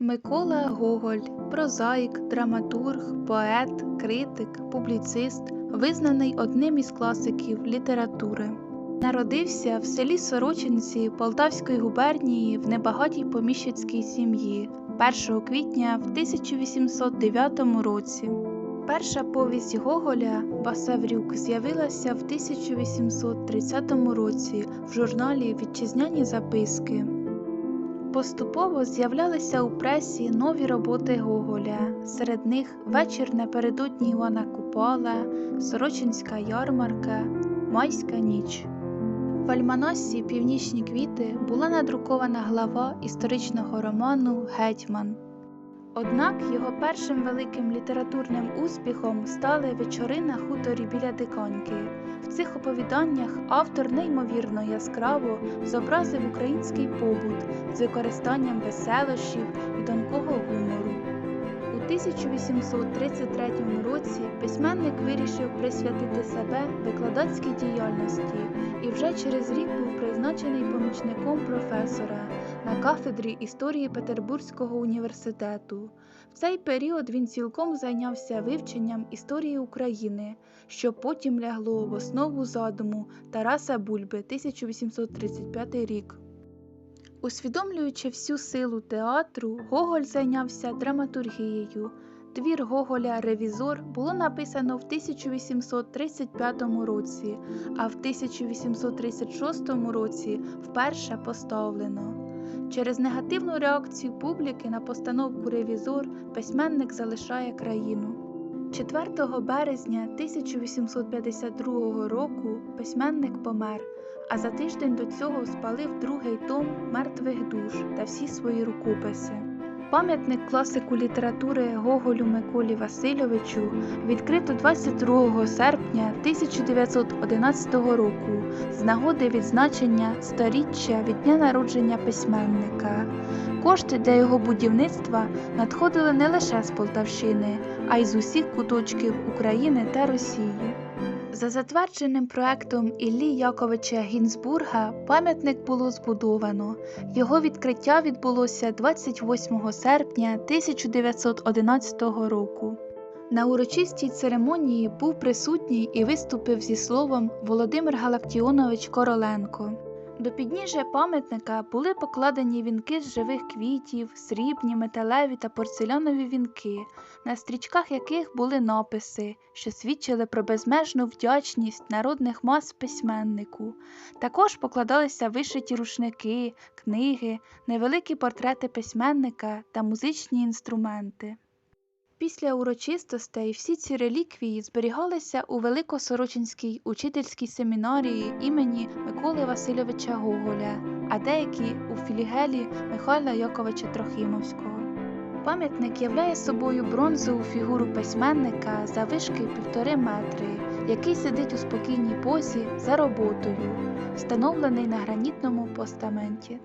Микола Гоголь, прозаїк, драматург, поет, критик, публіцист, визнаний одним із класиків літератури. Народився в селі Сорочинці Полтавської губернії в небагатій поміщицькій сім'ї 1 квітня в 1809 році. Перша повість Гоголя Басаврюк з'явилася в 1830 році в журналі Вітчизняні записки. Поступово з'являлися у пресі нові роботи Гоголя. Серед них Вечір напередодні Івана Купала, Сорочинська ярмарка, Майська ніч. В Альманосі Північні квіти була надрукована глава історичного роману Гетьман. Однак його першим великим літературним успіхом стали вечори на хуторі біля Диканьки. В цих оповіданнях автор неймовірно яскраво зобразив український побут з використанням веселощів і тонкого гумору. У 1833 році письменник вирішив присвятити себе викладацькій діяльності і вже через рік був призначений помічником професора на кафедрі історії Петербурзького університету. В цей період він цілком зайнявся вивченням історії України, що потім лягло в основу задуму Тараса Бульби 1835 рік. Усвідомлюючи всю силу театру, Гоголь зайнявся драматургією. Твір Гоголя Ревізор було написано в 1835 році, а в 1836 році вперше поставлено. Через негативну реакцію публіки на постановку Ревізор письменник залишає країну. 4 березня 1852 року письменник помер, а за тиждень до цього спалив другий том мертвих душ та всі свої рукописи. Пам'ятник класику літератури Гоголю Миколі Васильовичу відкрито 22 серпня 1911 року з нагоди відзначення сторіччя від дня народження письменника. Кошти для його будівництва надходили не лише з Полтавщини, а й з усіх куточків України та Росії. За затвердженим проектом Іллі Яковича Гінзбурга пам'ятник було збудовано. Його відкриття відбулося 28 серпня 1911 року. На урочистій церемонії був присутній і виступив зі словом Володимир Галактіонович Короленко. До підніжжя пам'ятника були покладені вінки з живих квітів, срібні, металеві та порцелянові вінки, на стрічках яких були написи, що свідчили про безмежну вдячність народних мас письменнику. Також покладалися вишиті рушники, книги, невеликі портрети письменника та музичні інструменти. Після урочистостей всі ці реліквії зберігалися у Великосорочинській учительській семінарії імені Миколи Васильовича Гоголя, а деякі у філігелі Михайла Яковича Трохимовського. Пам'ятник являє собою бронзову фігуру письменника завишки півтори метри, який сидить у спокійній позі за роботою, встановлений на гранітному постаменті.